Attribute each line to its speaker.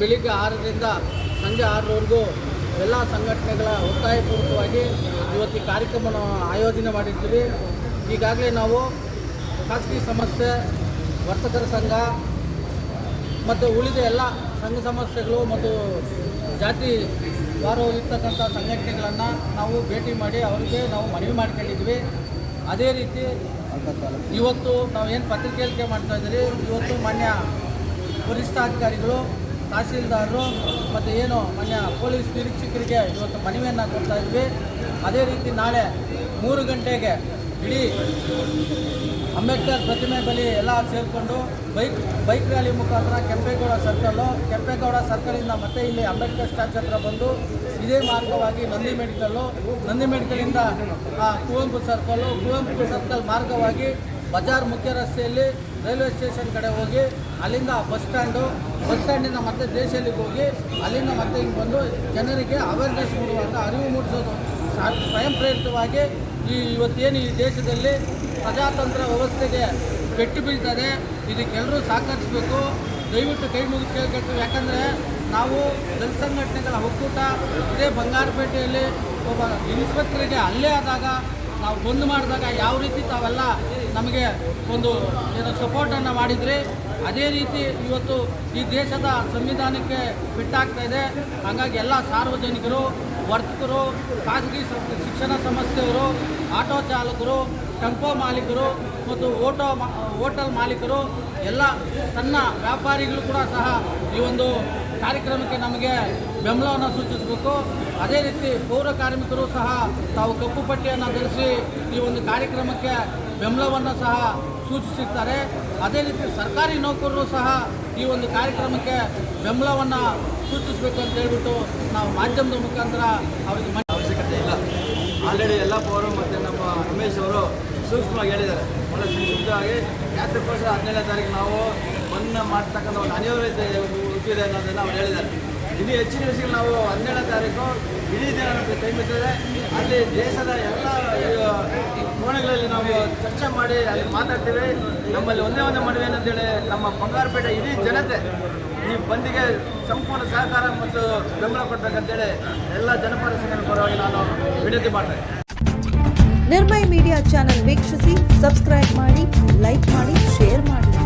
Speaker 1: ಬೆಳಿಗ್ಗೆ ಆರರಿಂದ ಸಂಜೆ ಆರರವರೆಗೂ ಎಲ್ಲ ಸಂಘಟನೆಗಳ ಒತ್ತಾಯಪೂರ್ವಕವಾಗಿ ಇವತ್ತು ಈ ಕಾರ್ಯಕ್ರಮನ ಆಯೋಜನೆ ಮಾಡಿರ್ತೀವಿ ಈಗಾಗಲೇ ನಾವು ಖಾಸಗಿ ಸಂಸ್ಥೆ ವರ್ತಕರ ಸಂಘ ಮತ್ತು ಉಳಿದ ಎಲ್ಲ ಸಂಘ ಸಂಸ್ಥೆಗಳು ಮತ್ತು ಜಾತಿ ವಾರ ಇರ್ತಕ್ಕಂಥ ಸಂಘಟನೆಗಳನ್ನು ನಾವು ಭೇಟಿ ಮಾಡಿ ಅವರಿಗೆ ನಾವು ಮನವಿ ಮಾಡ್ಕೊಂಡಿದ್ವಿ ಅದೇ ರೀತಿ ಇವತ್ತು ನಾವು ಏನು ಪತ್ರಿಕೆಯಲ್ಲಿ ಮಾಡ್ತಾ ಇದ್ದೀರಿ, ಇವತ್ತು ಮಾನ್ಯ ವರಿಷ್ಠಾಧಿಕಾರಿಗಳು, ತಹಸೀಲ್ದಾರರು ಮತ್ತು ಏನು ಮನೆಯ ಪೊಲೀಸ್ ನಿರೀಕ್ಷಕರಿಗೆ ಇವತ್ತು ಮನವಿಯನ್ನು ಕೊಡ್ತಾ ಇದ್ವಿ. ಅದೇ ರೀತಿ ನಾಳೆ ಮೂರು ಗಂಟೆಗೆ ಇಡೀ ಅಂಬೇಡ್ಕರ್ ಪ್ರತಿಮೆ ಬಳಿ ಎಲ್ಲ ಸೇರಿಕೊಂಡು ಬೈಕ್ ಬೈಕ್ ರ್ಯಾಲಿ ಮುಖಾಂತರ ಕೆಂಪೇಗೌಡ ಸರ್ಕಲ್ಲು ಕೆಂಪೇಗೌಡ ಸರ್ಕಲಿಂದ ಮತ್ತೆ ಇಲ್ಲಿ ಅಂಬೇಡ್ಕರ್ ಸ್ಟ್ಯಾಚು ಹತ್ರ ಬಂದು ಇದೇ ಮಾರ್ಗವಾಗಿ ನಂದಿ ಮೆಡಿಕಲ್ಲು ನಂದಿ ಮೆಡಿಕಲಿಂದ ಕುವೆಂಪು ಸರ್ಕಲ್ಲು ಕುವೆಂಪು ಸರ್ಕಲ್ ಮಾರ್ಗವಾಗಿ ಬಜಾರ್ ಮುಖ್ಯ ರಸ್ತೆಯಲ್ಲಿ ರೈಲ್ವೆ ಸ್ಟೇಷನ್ ಕಡೆ ಹೋಗಿ, ಅಲ್ಲಿಂದ ಬಸ್ ಸ್ಟ್ಯಾಂಡು, ಬಸ್ ಸ್ಟ್ಯಾಂಡಿಂದ ಮತ್ತೆ ದೇಶಲ್ಲಿಗೆ ಹೋಗಿ, ಅಲ್ಲಿಂದ ಮತ್ತೆ ಹಿಂಗೆ ಬಂದು ಜನರಿಗೆ ಅವೇರ್ನೆಸ್ ಮೂಡುವಂಥ ಅರಿವು ಮೂಡಿಸೋದು. ಸ್ವಯಂ ಪ್ರೇರಿತವಾಗಿ ಈ ಇವತ್ತೇನು ಈ ದೇಶದಲ್ಲಿ ಪ್ರಜಾತಂತ್ರ ವ್ಯವಸ್ಥೆಗೆ ಪೆಟ್ಟು ಬೀಳ್ತದೆ ಇದಕ್ಕೆಲ್ಲರೂ ಸಹಕರಿಸಬೇಕು. ದಯವಿಟ್ಟು ಕೈ ಮುಗಿದು ಕೇಳ್ಕೊಳ್ತೀವಿ. ಯಾಕಂದರೆ ನಾವು ದಲಿತ ಸಂಘಟನೆಗಳ ಒಕ್ಕೂಟ, ಇದೇ ಬಂಗಾರಪೇಟೆಯಲ್ಲಿ ಒಬ್ಬ ಇನ್ಸ್ಪೆಕ್ಟರ್ಗೆ ಅಲ್ಲೇ ಆದಾಗ ನಾವು ಬಂದ್ ಮಾಡಿದಾಗ ಯಾವ ರೀತಿ ತಾವೆಲ್ಲ ನಮಗೆ ಒಂದು ಏನು ಸಪೋರ್ಟನ್ನು ಮಾಡಿದ್ರಿ? ಅದೇ ರೀತಿ ಇವತ್ತು ಈ ದೇಶದ ಸಂವಿಧಾನಕ್ಕೆ ಬಿಟ್ಟಾಗ್ತಾ ಇದೆ. ಹಾಗಾಗಿ ಎಲ್ಲ ಸಾರ್ವಜನಿಕರು ವರ್ತಕರು ಖಾಸಗಿ ಶಿಕ್ಷಣ ಸಂಸ್ಥೆಯವರು, ಆಟೋ ಚಾಲಕರು, ಟೆಂಪೋ ಮಾಲೀಕರು ಮತ್ತು ಓಟೋ ಹೋಟೆಲ್ ಮಾಲೀಕರು, ಎಲ್ಲ ಸಣ್ಣ ವ್ಯಾಪಾರಿಗಳು ಕೂಡ ಸಹ ಈ ಒಂದು ಕಾರ್ಯಕ್ರಮಕ್ಕೆ ನಮಗೆ ಬೆಂಬಲವನ್ನು ಸೂಚಿಸಬೇಕು. ಅದೇ ರೀತಿ ಪೌರ ಕಾರ್ಮಿಕರು ಸಹ ತಾವು ಕಪ್ಪು ಪಟ್ಟಿಯನ್ನು ಧರಿಸಿ ಈ ಒಂದು ಕಾರ್ಯಕ್ರಮಕ್ಕೆ ಬೆಂಬಲವನ್ನು ಸಹ ಸೂಚಿಸಿರ್ತಾರೆ ಅದೇ ರೀತಿ ಸರ್ಕಾರಿ ನೌಕರರು ಸಹ ಈ ಒಂದು ಕಾರ್ಯಕ್ರಮಕ್ಕೆ ಬೆಂಬಲವನ್ನು ಸೂಚಿಸಬೇಕು ಅಂತ ಹೇಳ್ಬಿಟ್ಟು ನಾವು ಮಾಧ್ಯಮದ ಮುಖಾಂತರ ಅವರಿಗೆ
Speaker 2: ಅವಶ್ಯಕತೆ ಇಲ್ಲ. ಆಲ್ರೆಡಿ ಎಲ್ಲ ಪವರು ಮತ್ತು ನಮ್ಮ ರಮೇಶ್ ಅವರು ಸೂಕ್ಷ್ಮವಾಗಿ ಹೇಳಿದ್ದಾರೆ. ಒಳ್ಳೆ ಸಂಕ್ಷಿಪ್ತವಾಗಿ ಯಾತಕ್ಕೋಸ್ಕರ ಹದಿನೇಳನೇ ತಾರೀಕು ನಾವು ಮನ್ನ ಮಾಡ್ತಕ್ಕಂಥ ಒಂದು ಅನಿವಾರ್ಯತೆ ಇದೆ ಅನ್ನೋದನ್ನು ಅವ್ರು ಹೇಳಿದ್ದಾರೆ. ಇನ್ನು ಹೆಚ್ಚಿನ ವಿಷಯಗಳು ನಾವು ಹನ್ನೆರಡನೇ ತಾರೀಕು, ಇಡೀ ದಿನ ನಮಗೆ ಟೈಮ್ ಇರ್ತದೆ. ಅಲ್ಲಿ ದೇಶದ ಎಲ್ಲ ಕೋಣೆಗಳಲ್ಲಿ ನಾವು ಚರ್ಚೆ ಮಾಡಿ ಅಲ್ಲಿ ಮಾತಾಡ್ತೇವೆ. ನಮ್ಮಲ್ಲಿ ಒಂದೇ ಒಂದೇ ಮನವಿ ಏನಂತೇಳಿ ನಮ್ಮ ಬಂಗಾರಪೇಟೆ ಇಡೀ ಜನತೆ ಈ ಬಂದಿಗೆ ಸಂಪೂರ್ಣ ಸಹಕಾರ ಮತ್ತು ಬೆಂಬಲ ಕೊಡ್ಬೇಕಂತೇಳಿ ಎಲ್ಲ ಜನಪರ ಸಂಘಟನೆ ಪರವಾಗಿ ನಾನು ವಿನಂತಿ ಮಾಡ್ತೇನೆ.
Speaker 3: ನಿರ್ಮಯ ಮೀಡಿಯಾ ಚಾನೆಲ್ ವೀಕ್ಷಿಸಿ, ಸಬ್ಸ್ಕ್ರೈಬ್ ಮಾಡಿ, ಲೈಕ್ ಮಾಡಿ, ಶೇರ್ ಮಾಡಿ.